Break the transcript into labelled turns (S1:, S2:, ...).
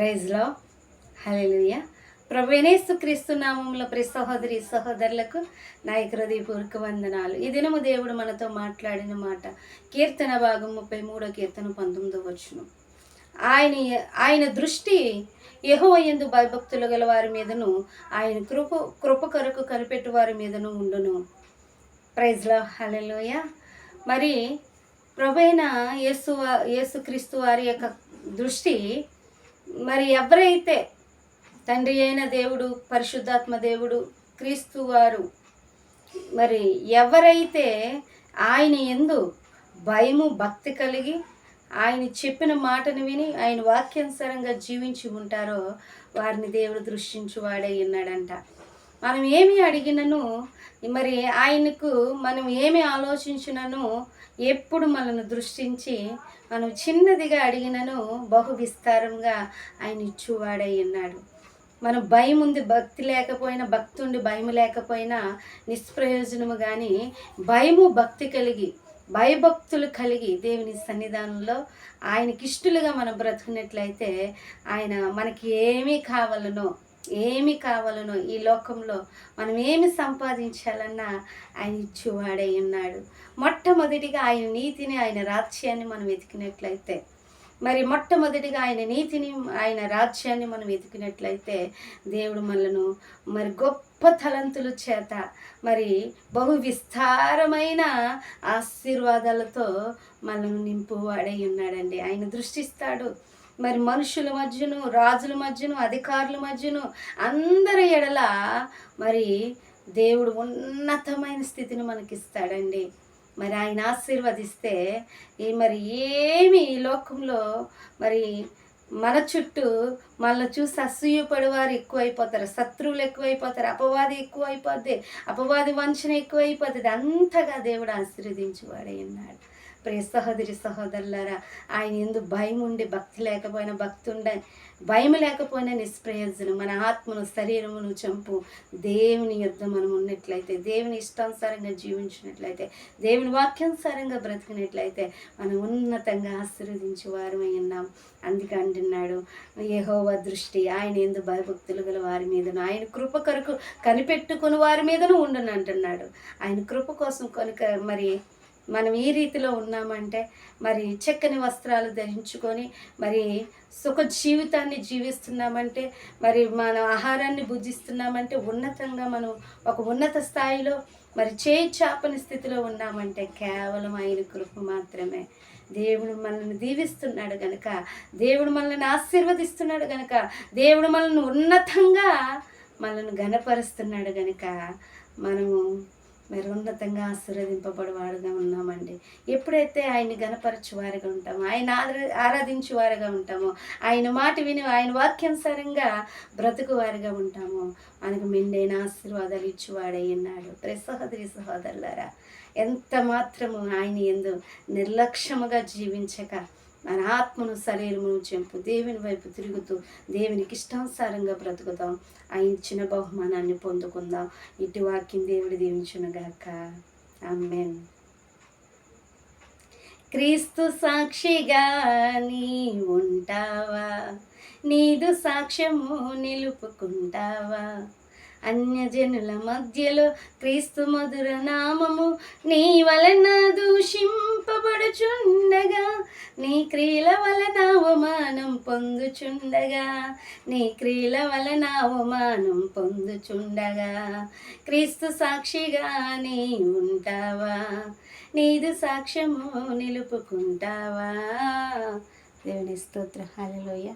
S1: ప్రైజ్లో హలెలుయ ప్రభునేస్తు క్రీస్తు నామంలో ప్రి సహోదరి సహోదరులకు నా హృదయపూర్వక వందనాలు. ఈ దినము దేవుడు మనతో మాట్లాడిన మాట కీర్తన భాగం ముప్పై మూడో కీర్తన పంతొమ్మిదో వచ్చును ఆయన ఆయన దృష్టి యహో ఎందు భయభక్తులు గల వారి మీదను ఆయన కృప కృప కొరకు కనిపెట్టు వారి మీదను ఉండును. ప్రైజ్లో హలెలుయ మరి ప్రభైన యేసు యేసుక్రీస్తు వారి యొక్క దృష్టి మరి ఎవరైతే తండ్రి అయిన దేవుడు పరిశుద్ధాత్మ దేవుడు క్రీస్తు వారు మరి ఎవరైతే ఆయన ఎందు భయము భక్తి కలిగి ఆయన చెప్పిన మాటను విని ఆయన వాక్యానుసారంగా జీవించి ఉంటారో వారిని దేవుడు దృష్టించి వాడే ఉన్నాడంట. మనం ఏమి అడిగినను మరి ఆయనకు మనం ఏమి ఆలోచించినను ఎప్పుడు మనను దృష్టించి మనం చిన్నదిగా అడిగినను బహు విస్తారంగా ఆయన ఇచ్చువాడై ఉన్నాడు. మనం భయం ఉంది భక్తి లేకపోయినా భక్తి ఉండి భయం లేకపోయినా నిష్ప్రయోజనము కానీ భయము భక్తి కలిగి భయభక్తులు కలిగి దేవుని సన్నిధానంలో ఆయనకిష్టలుగా మనం బ్రతుకున్నట్లయితే ఆయన మనకి ఏమీ కావాలనో ఏమి కావాలనో ఈ లోకంలో మనం ఏమి సంపాదించాలన్నా ఆయన ఇచ్చేవాడై ఉన్నాడు. మొట్టమొదటిగా ఆయన నీతిని ఆయన రాజ్యాన్ని మనం వెతికినట్లయితే మరి మొట్టమొదటిగా ఆయన నీతిని ఆయన రాజ్యాన్ని మనం వెతికినట్లయితే దేవుడు మనను మరి గొప్ప తలంతుల చేత మరి బహు విస్తారమైన ఆశీర్వాదాలతో మనల్ని నింపువాడై ఉన్నాడండి. ఆయన దృష్టిస్తాడు. మరి మనుషుల మధ్యను రాజుల మధ్యను అధికారుల మధ్యను అందరి ఎడల మరి దేవుడు ఉన్నతమైన స్థితిని మనకిస్తాడండి. మరి ఆయన ఆశీర్వదిస్తే ఈ మరి ఏమి ఈ లోకంలో మరి మన చుట్టూ మనల్ని చూసి అసూయపడి వారు ఎక్కువైపోతారు శత్రువులు ఎక్కువైపోతారు అపవాది ఎక్కువైపోద్ది అపవాది వంచన ఎక్కువైపోతుంది అంతగా దేవుడు ఆశీర్వదించేవాడై ఉన్నాడు. ప్రియ సహోదరి సహోదరులారా ఆయన ఎందు భయం ఉండి భక్తి లేకపోయినా భక్తి ఉండే భయం లేకపోయినా నిష్ప్రయోజనం. మన ఆత్మను శరీరమును చంపు. దేవుని యుద్ధం మనం ఉన్నట్లయితే దేవుని ఇష్టానుసారంగా జీవించినట్లయితే దేవుని వాక్యానుసారంగా బ్రతికినట్లయితే మనం ఉన్నతంగా ఆశీర్వదించి వారమై ఉన్నాం. అందుకే అంటున్నాడు యహోవ దృష్టి ఆయన ఎందు భయభక్తులు గల వారి మీదను ఆయన కృప కొరకు కనిపెట్టుకుని వారి మీదను ఉండను అంటున్నాడు. ఆయన కృప కోసం కనుక మరి మనం ఈ రీతిలో ఉన్నామంటే మరి చక్కని వస్త్రాలు ధరించుకొని మరి సుఖ జీవితాన్ని జీవిస్తున్నామంటే మరి మన ఆహారాన్ని భుజిస్తున్నామంటే ఉన్నతంగా మనం ఒక ఉన్నత స్థాయిలో మరి చేయి చాపని స్థితిలో ఉన్నామంటే కేవలం ఆయన కృప మాత్రమే. దేవుడు మనల్ని దీవిస్తున్నాడు గనక దేవుడు మనల్ని ఆశీర్వదిస్తున్నాడు గనక దేవుడు మనల్ని ఉన్నతంగా మనల్ని గనపరుస్తున్నాడు గనక మనము మరి ఉన్నతంగా ఆశీర్వదింపబడేవాడుగా ఉన్నామండి. ఎప్పుడైతే ఆయన్ని గనపరచు వారిగా ఉంటామో ఆయన ఆరాధించు వారిగా ఉంటామో ఆయన మాట విని ఆయన వాక్యానుసారంగా బ్రతుకు వారిగా ఉంటామో మనకు మెండైన ఆశీర్వాదాలు ఇచ్చేవాడై ఉన్నాడు. ప్రెస్ సహోదరి సహోదరులారా ఎంత మాత్రము ఆయన ఎందు నిర్లక్ష్యముగా జీవించక మన ఆత్మను శరీరమును చెంపు దేవుని వైపు తిరుగుతూ దేవునికి ఇష్టానుసారంగా బ్రతుకుదాం. ఆయన ఇచ్చిన బహుమానాన్ని పొందుకుందాం. ఇటు వాక్యం దేవుడి దీవించునుగాక. అమ్మేన్ క్రీస్తు సాక్షిగా నీ ఉంటావా? నీదు సాక్ష్యము నిలుపుకుంటావా? అన్యజనుల మధ్యలో క్రీస్తు మధుర నామము నీ వలన దూషింపబడుచుండగా. నీ క్రియల వలన అవమానం పొందుచుండగా. నీ క్రియల వలన అవమానం పొందుచుండగా. క్రీస్తు సాక్షిగా నీ ఉంటావా? నీదు సాక్ష్యము నిలుపుకుంటావా? దేవుని స్తోత్ర. హాలలోయ